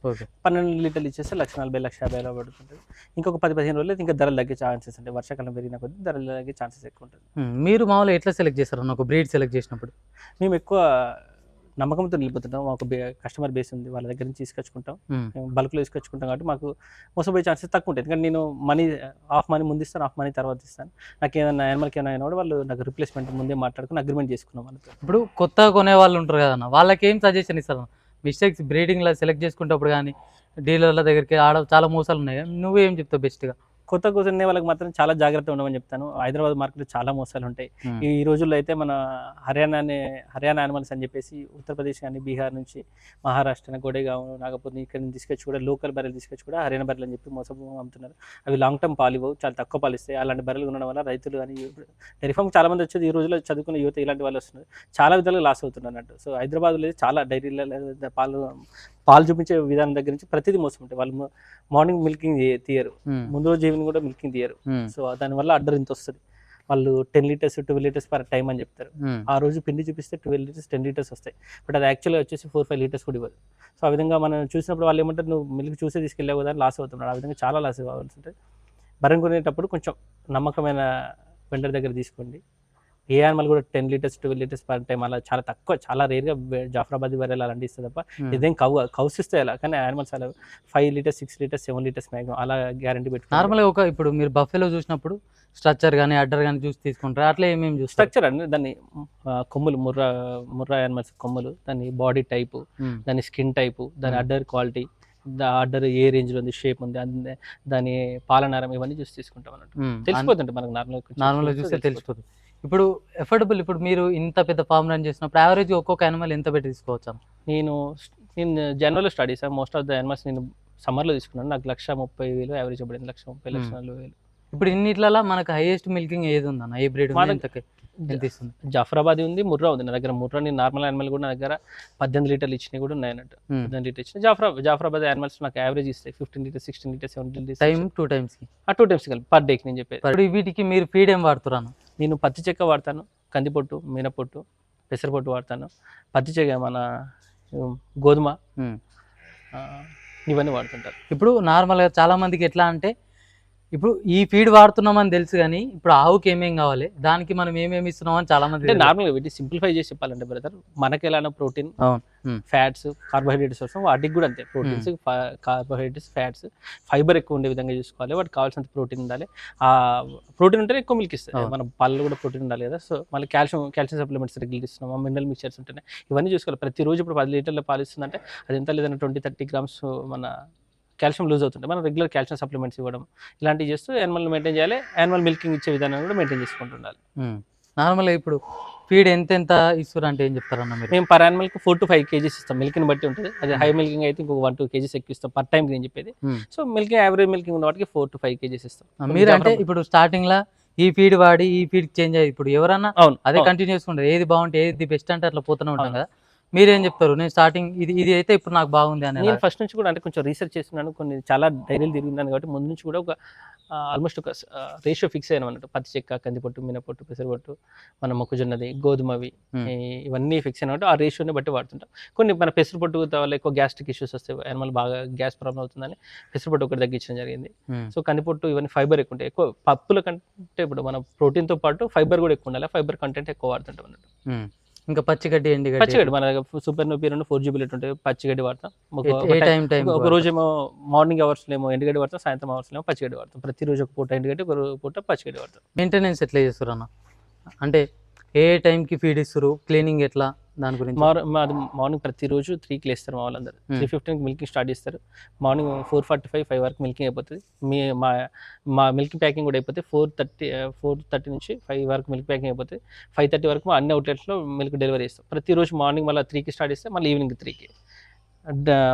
పన్నెండు లీటర్లు ఇచ్చేస్తే లక్ష నలభై లక్ష యాభై వేల పడుతుంటుంది. ఇంకొక పది పదిహేను రోజులు ఇంకా ధరలు తగ్గే ఛాన్సెస్ ఉంటాయి. వర్షాకాలం పెరిగిన కొద్దీ ధరలు తగ్గే ఛాన్సెస్ ఎక్కువ ఉంటుంది. మ్మ్. మీరు మామూలుగా ఎట్లా సెలెక్ట్ చేస్తారన్న ఒక బ్రీడ్ సెలెక్ట్ చేసినప్పుడు. మేము ఎక్కువ నమ్మకంతో నిలిపోతుంటాం. మాకు కస్టమర్ బేస్ ఉంది. వాళ్ళ దగ్గర నుంచి తీసుకొచ్చుకుంటాం. బల్క్లో తీసుకొచ్చుకుంటాం కాబట్టి మాకు మోసపోయే ఛాన్సెస్ తక్కువ ఉంటాయి. ఎందుకంటే నేను మనీ హాఫ్ మనీ ముందు ఇస్తాను హాఫ్ మనీ తర్వాత ఇస్తాను. నాకు ఏదైనా యానిమల్కి ఏమైనా కూడా వాళ్ళు నాకు రిప్లేస్మెంట్ ముందే మాట్లాడుకుని అగ్రిమెంట్ చేసుకున్నాం వాళ్ళతో. ఇప్పుడు కొత్తగా కొనే వాళ్ళు ఉంటారు కదన్న వాళ్ళకి ఏం సజెషన్ ఇస్తారు మిస్టేక్స్ బ్రీడింగ్లో సెలెక్ట్ చేసుకునేటప్పుడు కానీ డీలర్ల దగ్గరికి ఆడ చాలా మోసాలు ఉన్నాయి నువ్వేం చెప్తావు బెస్ట్గా కొత్త కూర్చునే వాళ్ళకి మాత్రం చాలా జాగ్రత్త ఉండమని చెప్తాను. హైదరాబాద్ మార్కెట్లో చాలా మోసాలు ఉంటాయి. ఈ రోజుల్లో అయితే మన హర్యానా అనే హర్యానా యానిమల్స్ అని చెప్పేసి ఉత్తరప్రదేశ్ కానీ బీహార్ నుంచి మహారాష్ట్ర గోడేగావ్ నాగపూర్ ఇక్కడ నుంచి తీసుకొచ్చి కూడా లోకల్ బర్రెలు తీసుకొచ్చి కూడా హర్యానా బర్రెలు అని చెప్పి మోసం అమ్ముతున్నారు. అవి లాంగ్ టర్మ్ పాలు ఇవ్వవు చాలా తక్కువ పాలు ఇస్తాయి అలాంటి బర్రెలు ఉండడం వల్ల రైతులు కానీ డైరీ ఫామ్ చాలా మంది వచ్చేది ఈ రోజుల్లో చదువుకున్న యువత ఇలాంటి వాళ్ళు వస్తున్నారు. చాలా విధాలుగా లాస్ అవుతున్నారు అన్నట్టు. సో హైదరాబాద్లో చాలా డైరీలలో పాలు పాలు చూపించే విధానం దగ్గర నుంచి ప్రతిదీ మోసం ఉంటాయి వాళ్ళు మార్నింగ్ మిల్కింగ్ తీయరు. ముందు రోజు ఈవినింగ్ కూడా మిల్కింగ్ తీయరు. సో దానివల్ల అడ్డర్ ఇంత వస్తుంది. వాళ్ళు ten litres twelve litres per time అని చెప్తారు. ఆ రోజు పిండి చూపిస్తే ట్వెల్వ్ లీటర్స్ టెన్ లీటర్స్ వస్తాయి. బట్ అది యాక్చువల్గా వచ్చేసి ఫోర్ ఫైవ్ లీటర్స్ కూడా ఇవ్వదు. సో ఆ విధంగా మనం చూసినప్పుడు వాళ్ళు ఏమంటారు నువ్వు మిల్క్ చూసే తీసుకెళ్ళావు కదా లాస్ అవుతున్నాడు ఆ విధంగా చాలా లాస్ అవ్వాల్సి ఉంటుంది. బర్రెం కొనేటప్పుడు కొంచెం నమ్మకమైన వెండర్ దగ్గర తీసుకోండి. ఏ యానిమల్ కూడా ten litres twelve litres per time అలా చాలా తక్కువ చాలా రేర్గా జాఫరాబాద్ బర్రెలు అలాంటి ఇస్తుంది తప్ప ఇదేం కవ్ కౌస్ ఇస్తాయి అలా కానీ యానిమల్స్ అలా five litres six litres seven litres maximum అలా గ్యారంటీ పెట్టుకుంటారు. నార్మల్గా ఒక ఇప్పుడు మీరు బఫెలో చూసినప్పుడు స్ట్రక్చర్ కానీ అడ్డర్ కానీ చూసి తీసుకుంటారు? అట్లా ఏమేమి చూస్తారు? స్ట్రక్చర్ అండి దాన్ని కొమ్ములు ముర్రా ముర్రా యానిమల్స్ కొమ్ములు దాని బాడీ టైపు. దాని స్కిన్ టైపు దాని Hmm. అడ్డర్ క్వాలిటీ అడ్డర్ ఏ రేంజ్లో ఉంది షేప్ ఉంది దాని పాలనారం ఇవన్నీ చూసి తీసుకుంటాం అన్నట్టు. మ్మ్. తెలిసిపోతుంటే మనకు నార్మల్ నార్మల్గా చూస్తే తెలిసిపోతుంది. ఇప్పుడు ఎఫర్డబుల్ ఇప్పుడు మీరు ఇంత పెద్ద ఫామ్ రన్ చేసినప్పుడు యావరేజ్ ఒక్కొక్క యానిమల్ ఎంత పెట్టి తీసుకోవచ్చు? నేను నేను జనరల్లో study sir. Most of the animals నేను సమ్మర్లో తీసుకున్నాను. నాకు లక్ష ముప్పై వేలు యావరేజ్ పడింది. లక్ష ముప్పై లక్ష Hmm. నలభై వేలు. ఇప్పుడు ఇన్నిట్లలో మనకు హైయెస్ట్ మిల్కింగ్ ఏది ఉందన్న? ఏ బ్రీడ్ ఎంత ఇస్తుంది? జాఫరాబాద్ ఉంది ముర్రా ఉంది నా దగ్గర. ముర్రా నేను నార్మల్ యానిమల్ కూడా నా దగ్గర పద్దెనిమిది లీటర్లు ఇచ్చినవి కూడా ఉన్నాయి అన్నట్టు. పద్దెనిమిది లీటర్ ఇచ్చిన జాఫరా జాఫరాబాద్ యానిమల్స్ నాకు యావరేజ్ ఇస్తాయి. Fifteen litres sixteen litres seventeen time litres two టైమ్స్కి ఆ టూ టైమ్స్ కలిపి పర్ డేకి నేను చెప్పేది. వీటికి మీరు ఫీడ్ ఏం వాడుతున్నారు అన్న? నేను పత్తి చెక్క వాడతాను కందిపొట్టు మీనపొట్టు పెసరపొట్టు వాడతాను. పత్తి చెక్క మన గోధుమ ఇవన్నీ వాడుతుంటారు. ఇప్పుడు నార్మల్గా చాలా మందికి ఎట్లా అంటే ఇప్పుడు ఈ ఫీడ్ వాడుతున్నామని తెలుసు కానీ ఇప్పుడు ఆవుకి ఏమేం కావాలి? దానికి మనం ఏమేమి ఇస్తున్నాం అని చాలా మంది నార్మల్గా వీటి సింప్లిఫై చేసి చెప్పాలంటే బ్రదర్ మనకి ఎలానో ప్రోటీన్ అవును. మ్మ్. ఫ్యాట్స్ కార్బోహైడ్రేట్స్ వస్తాం. వాటికి కూడా అంతే. ప్రోటీన్స్ కార్బోహైడ్రేట్స్ ఫ్యాట్స్ ఫైబర్ ఎక్కువ ఉండే విధంగా చూసుకోవాలి. వాటికి కావాల్సినంత ప్రోటీన్ ఉండాలి. ఆ ప్రోటీన్ ఉంటేనే ఎక్కువ మిల్క్ ఇస్తుంది. మన పళ్ళు కూడా ప్రోటీన్ ఉండాలి కదా. సో మళ్ళీ కాల్షియం కాల్షియం సప్లిమెంట్స్ రెగ్యులర్ ఇస్తున్నాం. మినరల్ మిక్చర్స్ ఉంటున్నాయి ఇవన్నీ చూసుకోవాలి. ప్రతిరోజు ఇప్పుడు పది లీటర్ల పాలు ఇస్తుందంటే అది ఎంత? లేదన్నా ట్వంటీ థర్టీ గ్రామ్స్ మన కాల్షియం లూజ్ అవుతుంటే మనం రెగ్యులర్ కాల్షియం సప్లిమెంట్స్ ఇవ్వడం ఇలాంటివి చేస్తూ యానిమల్ మెయింటైన్ చేయాలి. యానిమల్ మిల్కింగ్ ఇచ్చే విధానం కూడా మెయింటైన్ చేసుకుంటుండాలి. నార్మల్గా ఇప్పుడు ఫీడ్ ఎంత ఎంత ఇస్తారు అంటే ఏం చెప్తారన్న మీరు? మేము పర్ యానిమల్కి ఫోర్ టు ఫైవ్ కేజీస్ ఇస్తాం. మిల్క్ని బట్టి ఉంటుంది. అది హై మిల్కింగ్ అయితే ఇంకొక వన్ టూ కేజీస్ ఎక్కువ ఇస్తాం పర్ టైం నేను చెప్పేది. సో మిల్కింగ్ యావరేజ్ మిల్కింగ్ ఉన్న వాటికి ఫోర్ టు ఫైవ్ కేజీస్ ఇస్తాం. మీరు అంటే ఇప్పుడు స్టార్టింగ్ లా ఈ ఫీడ్ వాడి ఈ ఫీడ్ చేంజ్ అయ్యి ఇప్పుడు ఎవరన్నా అవును అదే. కంటిన్యూస్ ఉంటుంది ఏది బాగుంటే ఏది బెస్ట్ అంటే అట్లా పోతూనే ఉంటాం కదా. మీరేం చెప్తారు? నేను స్టార్టింగ్ ఇది ఇది అయితే ఇప్పుడు నాకు బాగుంది అని నేను ఫస్ట్ నుంచి కూడా అంటే కొంచెం రీసెర్చ్ చేస్తున్నాను. కొన్ని చాలా డైరీలు తిరిగినాను కాబట్టి ముందు నుంచి కూడా ఒక ఆల్మోస్ట్ ఒక రేషియో ఫిక్స్ అయ్యాను అన్నట్టు. పత్తి చెక్క కందిపొట్టు మినపొట్టు పెసరపొట్టు మన మొక్కజొన్నది గోధుమవి Hmm. ఇవన్నీ ఫిక్స్ అయినట్టు ఆ రేషియోని బట్టి వాడుతుంటాం. కొన్ని మన పెసరపొట్టు వల్ల ఎక్కువ గ్యాస్ట్రిక్ ఇష్యూస్ వస్తాయి యానిమల్ బాగా గ్యాస్ ప్రాబ్లం అవుతుందని పెసరపొట్టు ఒకటి తగ్గించడం జరిగింది. సో కందిపొట్టు ఇవన్నీ ఫైబర్ ఎక్కువ ఉంటాయి. ఎక్కువ పప్పుల కంటే ఇప్పుడు మన ప్రోటీన్తో పాటు ఫైబర్ కూడా ఎక్కువ ఉండాలి. ఫైబర్ కంటెంట్ ఎక్కువ వాడుతుంటాం అన్నట్టు. ఇంకా పచ్చిగడ్డి ఎండుగడ్డి పచ్చిగడ్డి మన సూపర్ నూపీ రెండు ఫోర్ జీబీ ఉంటుంది పచ్చిగడ్డి వాడతాం. టైం- ఒక- రోజు ఏమో మార్నింగ్ అవర్స్ ఏమో ఎండుగడ్డి వాడతాం సాయంత్రం అవర్స్ ఏమో పచ్చిగడ్డి వాడతాం. ప్రతిరోజు ఒక పూట ఎండుగడ్డి ఒక పూట పచ్చిగడ్డి వాడతాం. మెయింటెనెన్స్ ఎట్లా చేస్తారు అన్న? అంటే ఏ టైంకి ఫీడ్ ఇస్తారు క్లీనింగ్ ఎట్లా? దాని గురించి. మార్నింగ్ ప్రతిరోజు త్రీకి లేస్తారు మా వాళ్ళందరూ. Hmm. త్రీ ఫిఫ్టీన్కి మిల్కింగ్ స్టార్ట్ చేస్తారు. Morning four forty five five వరకు మిల్కింగ్ అయిపోతుంది. మీ మా మా మిల్క్ ప్యాకింగ్ కూడా అయిపోతే ఫోర్ థర్టీ ఫోర్ థర్టీ నుంచి ఫైవ్ వరకు మిల్క్ ప్యాకింగ్ అయిపోతుంది. ఫైవ్ థర్టీ వరకు మా అన్ని అవుట్లెట్స్లో మిల్క్ డెలివరీ చేస్తాం ప్రతిరోజు మార్నింగ్ మళ్ళీ త్రీకి స్టార్ట్ చేస్తే మళ్ళీ ఈవినింగ్ త్రీకి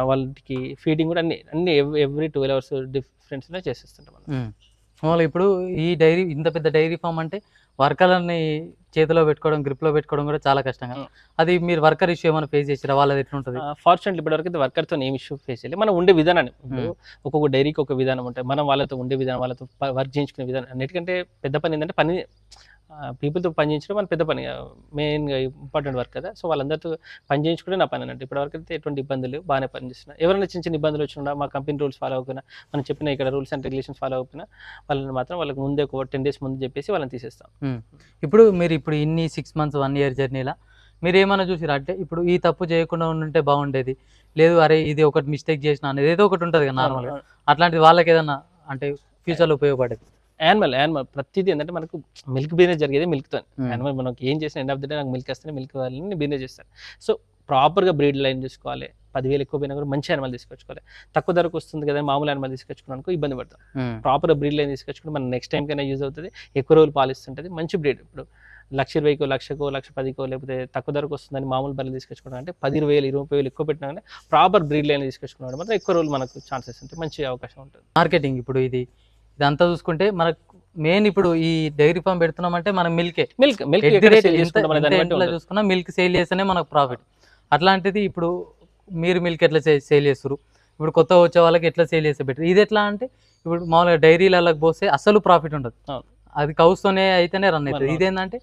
వాళ్ళకి ఫీడింగ్ కూడా అన్ని అన్ని ఎవ్రీ ట్వెల్వ్ అవర్స్ డిఫరెన్స్లో చేసేస్తుంటాం మనం. ఉమ్. మామూలుగా ఇప్పుడు ఈ డైరీ ఇంత పెద్ద డైరీ ఫామ్ అంటే వర్కర్లని చేతిలో పెట్టుకోవడం గ్రిప్లో పెట్టుకోవడం కూడా చాలా కష్టంగా. అది మీరు వర్కర్ ఇష్యూ ఏమైనా ఫేస్ చేసిరా? వాళ్ళది ఎట్లుంటుంది? ఫార్చునేట్లీ ఇప్పటివరకు అయితే వర్కర్తో ఏం ఇష్యూ ఫేస్ చేయాలి మనం ఉండే విధానాన్ని ఒక్కొక్క డైరీకి ఒక విధానం ఉంటాయి మనం వాళ్ళతో ఉండే విధానం వాళ్ళతో వర్క్ చేయించుకునే విధానం. అన్నిటికంటే పెద్ద పని ఏంటంటే పని పీపుల్తో పని చేయించడం మన పెద్ద పని మెయిన్గా ఇంపార్టెంట్ వర్క్ కదా. సో వాళ్ళందరితో పని చేయించుకుంటే నా పని అన్నట్టు. ఇప్పటివరకు అయితే ఎటువంటి ఇబ్బందులు బాగానే పని చేస్తున్నా ఎవరైనా చిన్న చిన్న ఇబ్బందులు వచ్చినా మా కంపెనీ రూల్స్ ఫాలో అవ్వకపోయినా మనం చెప్పిన ఇక్కడ రూల్స్ అండ్ రెగ్యులేషన్స్ ఫాలో అవ్వకపోయినా వాళ్ళని మాత్రం వాళ్ళకి ముందే ఒక టెన్ డేస్ ముందు చెప్పేసి వాళ్ళని తీసేస్తాం. ఇప్పుడు మీరు ఇప్పుడు ఇన్ని సిక్స్ మంత్స్ వన్ ఇయర్ జర్నీలా మీరు ఏమైనా చూసిరా? అంటే ఇప్పుడు ఈ తప్పు చేయకుండా ఉంటే బాగుండేది. లేదు అరే ఇది ఒకటి మిస్టేక్ చేసిన అనేది ఏదో ఒకటి ఉంటుంది కదా నార్మల్గా అట్లాంటిది వాళ్ళకి ఏదన్నా అంటే ఫ్యూచర్లో ఉపయోగపడేది? యానిమల్ యానిమల్ ప్రతిదీ ఏంటంటే మనకు మిల్క్ బిజినెస్ జరిగేది మిల్క్తో యానిమల్ మనకి ఏం చేసిన ఎండ్ ఆఫ్ ద డే నాకు మిల్క్ వస్తేనే మిల్క్ వాళ్ళని బిజినెస్ చేస్తాను సో ప్రాపర్గా బ్రీడ్ లైన్ చూసుకోవాలి. పదివేలు ఎక్కువ పోయినా కూడా మంచి యానిమల్ తీసుకొచ్చుకోవాలి. తక్కువ ధరకు వస్తుంది కదా మామూలు యానిమల్ తీసుకొచ్చుకున్నాను ఇబ్బంది పడతాం. ప్రాపర్ బ్రీడ్ లైన్ తీసుకొచ్చుకుంటే మన నెక్స్ట్ టైం కైనా యూజ్ అవుతుంది. ఎక్కువ రోజులు పాలిస్తుంటుంది. మంచి బ్రీడ్ ఇప్పుడు లక్ష ఇరవైకో లక్షకో లక్ష పదికో లేకపోతే తక్కువ ధరకు వస్తుందని మామూలు బర్రెలు తీసుకొచ్చుకోవడం అంటే పది ఇరవై వేలు ఇరవై వేలు ఎక్కువ పెట్టినా కానీ ప్రాపర్ బ్రీడ్ లైన్ తీసుకొచ్చుకున్నాడు మాత్రం ఎక్కువ రోజులు మనకు ఛాన్సెస్ ఉంటాయి మంచి అవకాశం ఉంటుంది. మార్కెటింగ్ ఇప్పుడు ఇది ఇదంతా చూసుకుంటే మనకు మెయిన్ ఇప్పుడు ఈ డైరీ ఫామ్ పెడుతున్నామంటే మనం మిల్కే మిల్క్ మిల్క్ ఎట్ ది ఎక్కడ రేట్ సేల్ ఎంత చేసుకుంటాం అనే ఎంత దాన్ని బట్టి ఎంతలో ఉంటుంది. చూసుకున్నా మిల్క్ సేల్ చేస్తేనే మనకు ప్రాఫిట్ అట్లాంటిది ఇప్పుడు మీరు మిల్క్ ఎట్లా సేల్ చేస్తారు ఇప్పుడు కొత్త వచ్చే వాళ్ళకి ఎట్లా సేల్ చేస్తే బెటర్ ఇది ఎట్లా అంటే ఇప్పుడు మామూలుగా డైరీలకు పోస్తే అసలు ప్రాఫిట్ ఉండదు. అది కౌస్తోనే అయితేనే రన్ అవుతుంది. ఇదేంటంటే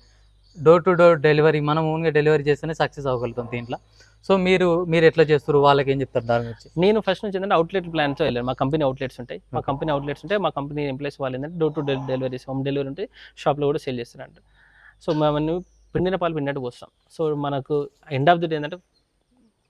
డోర్ టు డోర్ డెలివరీ మనం ఓన్గా డెలివరీ చేస్తేనే సక్సెస్ అవ్వగలుగుతాం దీంట్లో. సో మీరు మీరు ఎట్లా చేస్తారు వాళ్ళకి ఏం చెప్తారు దాని గురించి? నేను ఫస్ట్ నుంచి ఏంటంటే అవుట్లెట్ ప్లాన్తో వెళ్ళాను. మా కంపెనీ అవుట్లెట్స్ ఉంటాయి. మా. కంపెనీ అవుట్లెట్స్ ఉంటాయి మా కంపెనీ ఎంప్లాయీస్ వాళ్ళు ఏంటంటే door to delivery home delivery ఉంటే షాప్లో కూడా సేల్ చేస్తారంట. సో మేము పిండిన పాలు పిండినట్టు పోస్తాం. సో మనకు ఎండ్ ఆఫ్ ది డే ఏంటంటే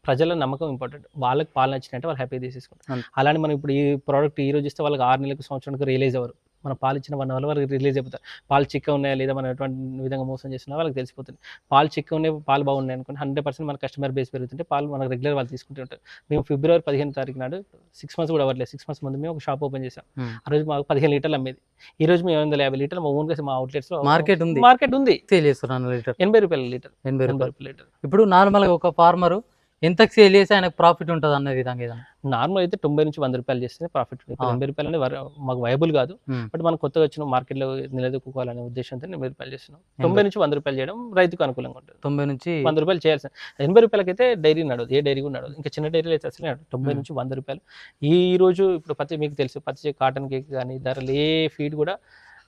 ప్రజల నమ్మకం ఇంపార్టెంట్ వాళ్ళకి పాలు నచ్చినట్టు వాళ్ళు హ్యాపీగా తీసేసుకుంటారు. అలానే మనం ఇప్పుడు ఈ ప్రోడక్ట్ ఈ రోజు ఇస్తే వాళ్ళకి ఆరు నెలలకు సంవత్సరానికి రిలీజ్ అవ్వరు. మన పాలు ఇచ్చిన వన్ అవర్ వరకు రిలీజ్ అయిపోతారు పాలు చిక్క ఉన్నాయా లేదా మనం ఎటువంటి విధంగా మోసం చేస్తున్నా వాళ్ళకి తెలిసిపోతుంది. పాలు చిక్క ఉన్నాయి పాలు బాగున్నాయి అనుకోండి హండ్రెడ్ పర్సెంట్ మన కస్టమర్ బేస్ పెరుగుతుంటే పాలు మనకు రెగ్యులర్ వాళ్ళు తీసుకుంటూ ఉంటారు. మేము ఫిబ్రవరి పదిహేను తారీఖు నాడు సిక్స్ మంత్స్ కూడా అవ్వట్లేదు. సిక్స్ మంత్స్ ముందు మేము ఒక షాప్ ఓపెన్ చేసాం. ఆ రోజు మాకు పదిహేను లీటర్లు అమ్మేది. ఈ రోజు మేము వందల యాభై లీటర్లు మా ఓన్గా మా అవుట్లెట్స్లో మార్కెట్ ఉంది. మార్కెట్ ఉంది. లీటర్. ఎనభై రూపాయల లీటర్. ఎనభై రూపాయల. లీటర్. ఇప్పుడు నార్మల్గా ఒక ఫార్మరు ఎంతకు సేల్ చేసి ఆయనకు ప్రాఫిట్ ఉంటుంది అన్న విధంగా ఏదైనా నార్మల్ అయితే తొంభై నుంచి వంద రూపాయలు చేస్తే ప్రాఫిట్ ఆ. ఎనభై రూపాయలు అనేది మాకు వైబుల్ కాదు. బట్ మనం కొత్తగా వచ్చిన మార్కెట్లో నిలదొక్కుకోవాలనే ఉద్దేశంతో ఎనభై రూపాయలు చేస్తున్నాం. తొంభై నుంచి వంద రూపాయలు చేయడం రైతుకు అనుకూలంగా ఉంటుంది. తొంభై నుంచి వంద రూపాయలు చేయాల్సిన ఎనభై రూపాయలకి అయితే డైరీ నడవదు. ఏ డైరీ కూడా నడవదు. ఇంకా చిన్న డైరీలు అయితే అసలు తొంభై. నుంచి వంద రూపాయలు. ఈ రోజు ఇప్పుడు పత్తి మీకు తెలుసు. పత్తి కాటన్ కేక్ కానీ ధరలు ఏ ఫీడ్ కూడా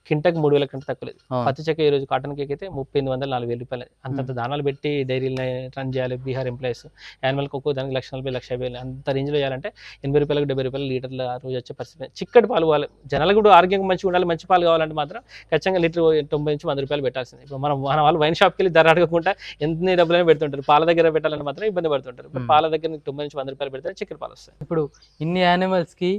కింటకి మూడు వేల కంటే తక్కువ లేదు. పత్తి చెక్క ఈ రోజు కాటన్ కేక్ అయితే ముప్పై ఎనిమిది వందలు నాలుగు వేల రూపాయలు. అంతంత దానాలు పెట్టి డైరీని రన్ చేయాలి బీహార్ ఎంప్లాయీస్. యానిమల్కి ఒక్కో దానికి లక్ష నలభై లక్ష యాభై అంత రేంజ్లో చేయాలంటే ఎనభై రూపాయలకు డెబ్బై రూపాయలు లీటర్లు రోజు వచ్చే పరిస్థితి. చిక్కటి పాలు కావాలి జనాలు కూడా ఆరోగ్యంగా మంచిగా ఉండాలి మంచి పాలు కావాలంటే మాత్రం ఖచ్చితంగా లీటర్ తొంభై నుంచి వంద రూపాయలు పెట్టాల్సింది. ఇప్పుడు మనం మన వాళ్ళు వైన్ షాప్కి వెళ్ళి ధర అడగకుండా ఎన్ని డబ్బులైనా పెడుతుంటారు. పాల దగ్గర పెట్టాలని మాత్రం ఇబ్బంది పడుతుంటారు. పాల దగ్గర తొంభై నుంచి వంద రూపాయలు పెడితే చిక్కటి పాలు వస్తాయి. ఇప్పుడు ఇన్ని యానిమల్స్కి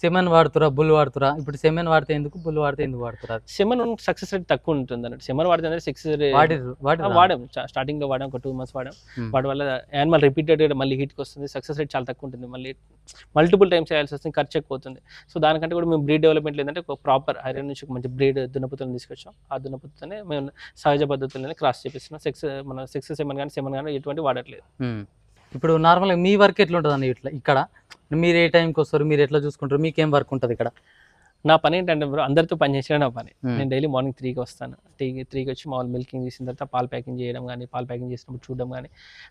సెమెన్ వాడుతురా బుల్ వాడుతురా? ఇప్పుడు సెమెన్ వాడితే ఎందుకు బుల్ వాడితే ఎందుకు వాడుతురా? సెమన్ సక్సెస్ రేట్ తక్కువ ఉంటుంది అన్నట్టు. సెమన్ వాడితే అంటే సిక్స్ వాడి. వాడి స్టార్టింగ్లో వాడాం ఒక టూ మంత్స్ వాడాం. Hmm. వాడి వల్ల యానిమల్ రిపీటెడ్ మళ్ళీ హీట్కి వస్తుంది. సక్సెస్ రేట్ చాలా తక్కువ ఉంటుంది. మళ్ళీ మల్టిపుల్ టైమ్స్ చేయాల్సి వస్తుంది ఖర్చు ఎక్కువ అవుతుంది. సో దానికంటే కూడా మేము బ్రీడ్ డెవలప్మెంట్ లేదంటే ఒక ప్రాపర్ ఐరన్ నుంచి ఒక మంచి బ్రీడ్ దున్నపుతులను తీసుకొచ్చాం. ఆ దున్నపుతనే మేము సహజ పద్ధతుల్లోనే క్రాస్ చేపిస్తున్నాం. సెక్స్ మన సెక్స్ సెమన్ కానీ సెమన్ కానీ ఎటువంటి వాడట్లేదు. ఉమ్. ఇప్పుడు నార్మల్గా మీ వర్క్ ఎట్లా ఉంటుంది అన్న ఇట్లా ఇక్కడ? మీరు ఏ టైంకి వస్తారు? మీరు ఎట్లా చూసుకుంటారు? మీకేం వర్క్ ఉంటుంది ఇక్కడ? నా పని ఏంటంటే బ్రో అందరితో పని చేసే నా పని. Hmm. నేను డైలీ మార్నింగ్ త్రీకి వస్తాను. టీ త్రీకి వచ్చి మామూలు మిల్కింగ్ చేసిన తర్వాత పాలు ప్యాకింగ్ చేయడం కానీ పాలు ప్యాకింగ్ చేసినప్పుడు చూడడం కానీ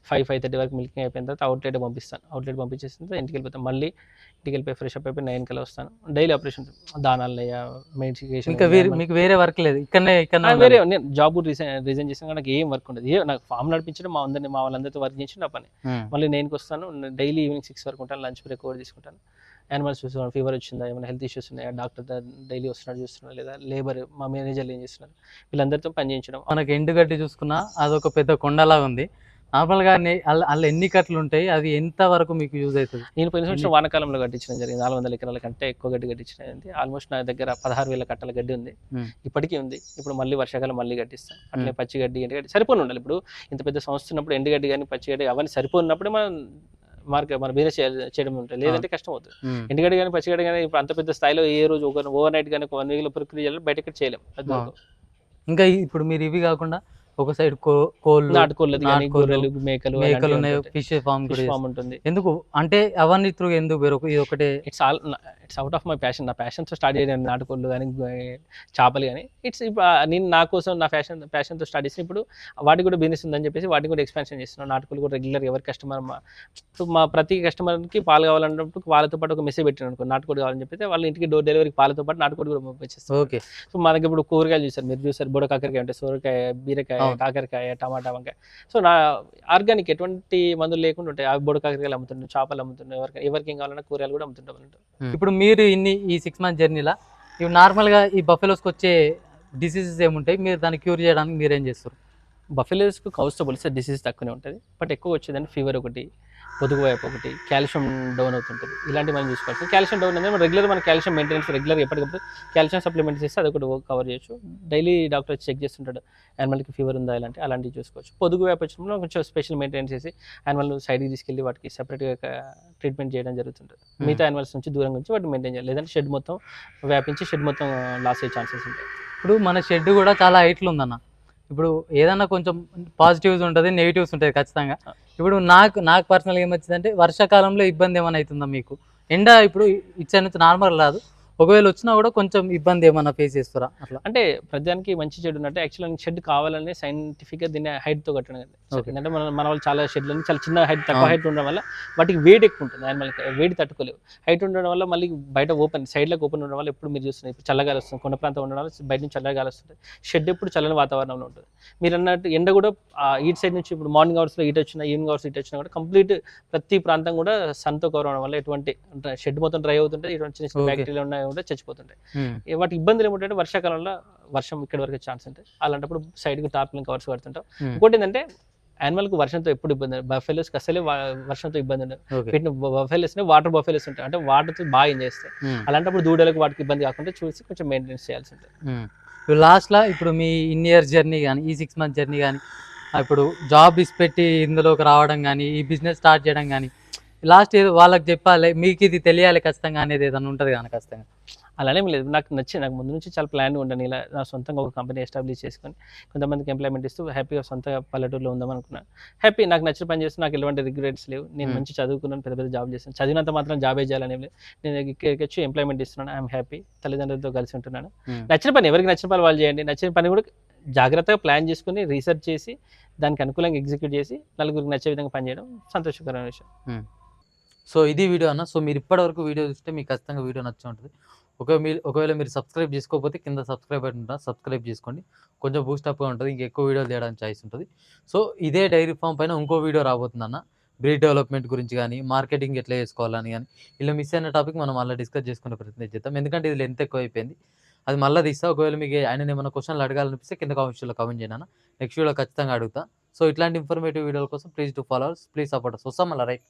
ఫైవ్ ఫైవ్ థర్టీ వరకు మిల్కింగ్ అయిపోయిన తర్వాత అవుట్లెట్ పంపిస్తాను. అవుట్లెట్ పంపించేసిన తర్వాత ఇంటికి వెళ్ళిపోతాను మళ్ళీ ఇంటికి వెళ్ళిపోయి ఫ్రెష్ అప్ అయిపోయి నైన్ కల్లా వస్తాను. డైలీ ఆపరేషన్ దానాలు మెడికేషన్ ఇంకా వేరే మీకు వేరే వర్క్ లేదు. ఇక్కడనే ఇక్కడ వేరే నేను జాబ్ రిజైన్ రిజైన్ చేసిన కానీ నాకు ఏం వర్క్ ఉండదు. ఏ నాకు ఫామ్ నడిపించడం మా అందరిని మా వాళ్ళందరితో వర్క్ చేసి నా పని. మళ్ళీ నేనుకి వస్తాను. డైలీ ఈవినింగ్ సిక్స్ వరకు ఉంటాను. లంచ్ బ్రేక్ కూడా తీసుకుంటాను. యానిమల్స్ చూస్తున్నాను ఫీవర్ వచ్చిందా? ఏమైనా హెల్త్ ఇష్యూస్ ఉన్నాయా? డాక్టర్ డైలీ వస్తున్నాడు చూస్తున్నాడు లేదా లేబర్ మా మేనేజర్లు ఏం చేస్తున్నారు? వీళ్ళందరితో పని చేయించడం. మనకి ఎండుగడ్డి చూసుకున్నా అదొక పెద్ద కొండలా ఉంది. నార్మల్గా అల్ల ఎన్ని కట్టలు ఉంటాయి అది ఎంత వరకు మీకు యూజ్ అవుతుంది? నేను పోయిన సంవత్సరం వానాకాలంలో కట్టించడం జరిగింది. నాలుగు వందల ఎకరాల కంటే ఎక్కువ గడ్డి కట్టించడం ఆల్మోస్ట్ నా దగ్గర పదహారు వేల కట్టల గడ్డి ఉంది. ఇప్పటికీ ఉంది. ఇప్పుడు మళ్ళీ వర్షాకాలం మళ్ళీ కట్టిస్తాం అట్లే పచ్చి గడ్డి ఎండుగడ్డి సరిపోని ఉండాలి. ఇప్పుడు ఇంత పెద్ద సంస్థ ఉన్నప్పుడు ఎండుగడ్డి కానీ పచ్చి గడ్డి అవన్నీ సరిపోయినప్పుడే మనం మార్కెట్ మన బిజినెస్ చేయడం ఉంటుంది లేదంటే కష్టం అవుతుంది ఎండుగడ్డి కానీ పచ్చిగడ్డి కానీ ఇప్పుడు అంత పెద్ద స్థాయిలో ఏ రోజు ఒక ఓవర్ నైట్ కానీ ఒక వన్ వీక్లో ప్రక్రియ చేయాలి బయటకి చేయలేం అది ఆ. దొరకదు. ఇంకా ఇప్పుడు మీరు ఇవి కాకుండా ఒక సైడ్ కోళ్ళు నాటుకోళ్ళు, గొర్రెలు మేకలు మేకలు ఉన్నాయి ఫిష్ ఫామ్. ఫామ్ ఉంటుంది. ఎందుకు? అంటే అవన్నీ త్రూ ఎందుకు వేరు? ఇది ఒకటే. It's all it's out of my passion నా ప్యాషన్తో స్టార్ట్ చేయడం నాటుకోళ్ళు కానీ చేపలు కానీ ఇట్స్ నేను నా కోసం నా ఫ్యాషన్ ప్యాషన్తో స్టార్ట్ చేసిన ఇప్పుడు వాటికి కూడా బిజినెస్ ఉందని చెప్పేసి వాటిని కూడా ఎక్స్పాన్షన్ చేస్తున్నాను. నాటుకోళ్ళు కూడా రెగ్యులర్ ఎవరి కస్టమర్ మా మా ప్రతి కస్టమర్కి పాలు కావాలన్నప్పుడు వాళ్ళతో పాటు ఒక మెసేజ్ పెట్టాను అనుకో నాటుకోడి కావాలని చెప్పితే వాళ్ళ ఇంటికి డోర్ డెలివరీకి పాలతో పాటు నాటుకోడి కూడా పంపించేస్తాం ఓకే సో మా దగ్గర ఇప్పుడు కూరగాయలు చూసారు మీరు చూసారు బుడ కాకరకాయ అంటే సోరకాయ బీరకాయ. కాకరకాయ టమాటా వంకాయ. సో నా ఆర్గానిక్ ఎటువంటి మందులు లేకుండా ఉంటాయి. అవి బుడ కాకరకాయలు అమ్ముతుంటాం చేపలు అమ్ముతుంటాం ఎవరికి ఎవరికి ఏం కావాలన్నా కూరగాయలు కూడా అమ్ముతుంటాం అన్నట్టు. ఇప్పుడు మీరు ఇన్ని ఈ సిక్స్ మంత్ జర్నీలా ఇవి నార్మల్గా ఈ బఫెలోస్కి వచ్చే డిసీజెస్ ఏముంటాయి? మీరు దాన్ని క్యూర్ చేయడానికి మీరు ఏం చేస్తారు? బఫెలోస్కు కౌస్తో పోలిస్తే డిసీజ్ తక్కువనే ఉంటుంది. బట్ ఎక్కువ వచ్చేదంటే ఫీవర్ ఒకటి పొదుగు వైపు ఒకటి కాల్షియం డౌన్ అవుతుంటుంది. ఇలాంటి మనం చూసుకోవచ్చు. కాల్షియం డౌన్ అనేది రెగ్యులర్ మన కాల్షియం మెయింటెనెన్స్ రెగ్యులర్ ఎప్పటికప్పుడు కాల్షియం సప్లిమెంట్ చేస్తే అది ఒకటి కవర్ చేయొచ్చు. డైలీ డాక్టర్ చెక్ చేస్తుంటాడు యానిమల్కి ఫీవర్ ఉందా ఇలాంటి అలాంటివి చూసుకోవచ్చు. పొదుగు వైపు వచ్చినప్పుడు కొంచెం స్పెషల్ మెయింటెనెన్స్ చేసి యానిమల్ సైడ్కి తీసుకెళ్ళి వాటికి సెపరేట్గా ట్రీట్మెంట్ చేయడం జరుగుతుంటుంది. మిగతా యానిమల్స్ నుంచి దూరంగా ఉంచి వాటిని మెయింటైన్ చేయాలి. లేదంటే షెడ్ మొత్తం వ్యాపించి షెడ్ మొత్తం లాస్ అయ్యే ఛాన్సెస్ ఉంటాయి. ఇప్పుడు మన షెడ్ కూడా చాలా హైట్లు ఉందన్న. ఇప్పుడు ఏదన్నా కొంచెం పాజిటివ్స్ ఉంటుంది నెగిటివ్స్ ఉంటుంది ఖచ్చితంగా. ఇప్పుడు నాకు నాకు పర్సనల్గా ఏమొచ్చిందంటే వర్షాకాలంలో ఇబ్బంది ఏమైనా అవుతుందా మీకు? ఎండ ఇప్పుడు ఇచ్చే నుంచి నార్మల్ రాదు. ఒకవేళ వచ్చినా కూడా కొంచెం ఇబ్బంది ఏమైనా ఫేస్ చేస్తారా? అట్లా. అంటే ప్రతిదానికి మంచి చెడు ఉన్నట్టు యాక్చువల్ షెడ్ కావాలని scientific గా దీన్ని height తో కట్టడం. ఏంటంటే మన మన వాళ్ళు చాలా షెడ్లు చాలా చిన్న హైట్ తక్కువ. హైట్ ఉండడం వల్ల వాటికి వేడి ఎక్కువ ఉంటుంది. యానిమల్ వేడి తట్టుకోలేవు. హైట్ ఉండడం వల్ల మళ్ళీ బయట ఓపెన్ సైడ్లకు ఓపెన్ ఉండడం వల్ల ఎప్పుడు మీరు చూస్తున్నారు. ఇప్పుడు చల్లగాలి వస్తుంది కొండ ప్రాంతం ఉండడం వల్ల బయట నుంచి చల్లగాలి వస్తుంది. షెడ్ ఎప్పుడు చల్లని వాతావరణంలో ఉంటుంది. మీరు అన్నట్టు ఎండ కూడా ఈట్ సైడ్ నుంచి ఇప్పుడు మార్నింగ్ అవర్స్లో ఈట్ వచ్చినా ఈవినింగ్ అవర్స్ ఈట్ వచ్చినా కూడా కంప్లీట్ ప్రతి ప్రాంతం కూడా సన్తో కవర్ అవడం వల్ల ఎటువంటి షెడ్ మొత్తం డ్రై అవుతుంటే ఇటువంటి చిన్న చిన్న. బ్యాక్టీరియా ఉన్నాయి కూడా చచ్చిపోతుంటాయి. ఏ వాటి ఇబ్బందులు ఏమిటంటే వర్షాకాలంలో వర్షం ఇక్కడ వరకు ఛాన్స్ ఉంటాయి అలాంటప్పుడు సైడ్కి టార్ప్లింగ్ కవర్స్ పడుతుంటాం Hmm. ఇంకోటి ఏంటంటే యానిమల్కి వర్షంతో ఎప్పుడు ఇబ్బంది బఫెలోస్కి అసలే వర్షంతో ఇబ్బంది ఉండదు. వీటిని బఫెలోస్ బాటర్ బఫెలోస్ ఉంటాయి. అంటే వాటర్తో బాగా ఎంజాయ్ చేస్తాయి అలాంటప్పుడు దూడలకు వాటికి ఇబ్బంది కాకుండా చూసి కొంచెం మెయింటెనెన్స్ చేయాల్సి ఉంటుంది. లాస్ట్లో ఇప్పుడు మీ ఇన్ ఇయర్ జర్నీ కానీ ఈ సిక్స్ మంత్ జర్నీ కానీ ఇప్పుడు జాబ్ ఇసిపెట్టి ఇందులోకి రావడం కానీ ఈ బిజినెస్ స్టార్ట్ చేయడం కానీ లాస్ట్ ఏదో వాళ్ళకి చెప్పాలి మీకు ఇది తెలియాలి ఖచ్చితంగా అనేది ఏదైనా ఉంటుంది కానీ ఖచ్చితంగా. అలానే లేదు. నాకు నచ్చి నాకు ముందు నుంచి చాలా ప్లాన్ ఉండను ఇలా నా సొంతంగా ఒక కంపెనీ ఎస్టాబ్లిష్ చేసుకొని కొంతమందికి ఎంప్లాయ్మెంట్ ఇస్తూ హ్యాపీగా సొంత పల్లెటూరులో ఉందాం అనుకున్నాను హ్యాపీ నాకు నచ్చిన పని చేస్తూ నాకు ఎలాంటి రిగ్రెట్స్ లేవు. నేను. మంచి చదువుకున్నాను పెద్ద పెద్ద జాబ్ చేస్తాను చదివినంత మాత్రం జాబే చేయాలని లేదు. నేను ఇక్కడికి వచ్చి ఎంప్లాయ్మెంట్ ఇస్తున్నాను. I'm happy. తల్లిదండ్రులతో కలిసి ఉంటున్నాను. నచ్చిన పని ఎవరికి నచ్చిన పని వాళ్ళు చేయండి. నచ్చిన పని కూడా జాగ్రత్తగా ప్లాన్ చేసుకుని రీసెర్చ్ చేసి దానికి అనుకూలంగా ఎగ్జిక్యూట్ చేసి నలుగురికి నచ్చే విధంగా పనిచేయడం సంతోషకరమైన విషయం. సో ఇది వీడియో అన్న. సో మీరు ఇప్పటివరకు వీడియో చూస్తే మీకు ఖచ్చితంగా వీడియో నచ్చి ఉంటుంది. ఒకవేళ మీరు ఒకవేళ మీరు సబ్స్క్రైబ్ చేసుకోకపోతే కింద సబ్స్క్రైబ్ అంటున్నా సబ్స్క్రైబ్ చేసుకోండి. కొంచెం బూస్టప్గా ఉంటుంది. ఇంకా ఎక్కువ వీడియోలు తీయడానికి ఛాయిస్ ఉంటుంది. సో ఇదే డైరీ ఫామ్ పైన ఇంకో వీడియో రాబోతుంది అన్న. బ్రీడ్ డెవలప్మెంట్ గురించి కానీ మార్కెటింగ్ ఎట్లా చేసుకోవాలని కానీ ఇలా మిస్ అయిన టాపిక్ మనం మళ్ళీ డిస్కస్ చేసుకునే ప్రయత్నం చేద్దాం. ఎందుకంటే ఇది లెంత్ ఎక్కువ అయిపోయింది అది మళ్ళీ తీస్తా. ఒకవేళ మీకు ఆయన ఏమైనా క్వశ్చన్లు అడగాలనిపిస్తే కింద కామెంట్స్లో కామెంట్ చేయను నెక్స్ట్ వీడియో ఖచ్చితంగా అడుగుతా. సో ఇట్లాంటి ఇన్ఫర్మేటివ్ వీడియోల కోసం please to followers please support వస్తాం మళ్ళీ రైట్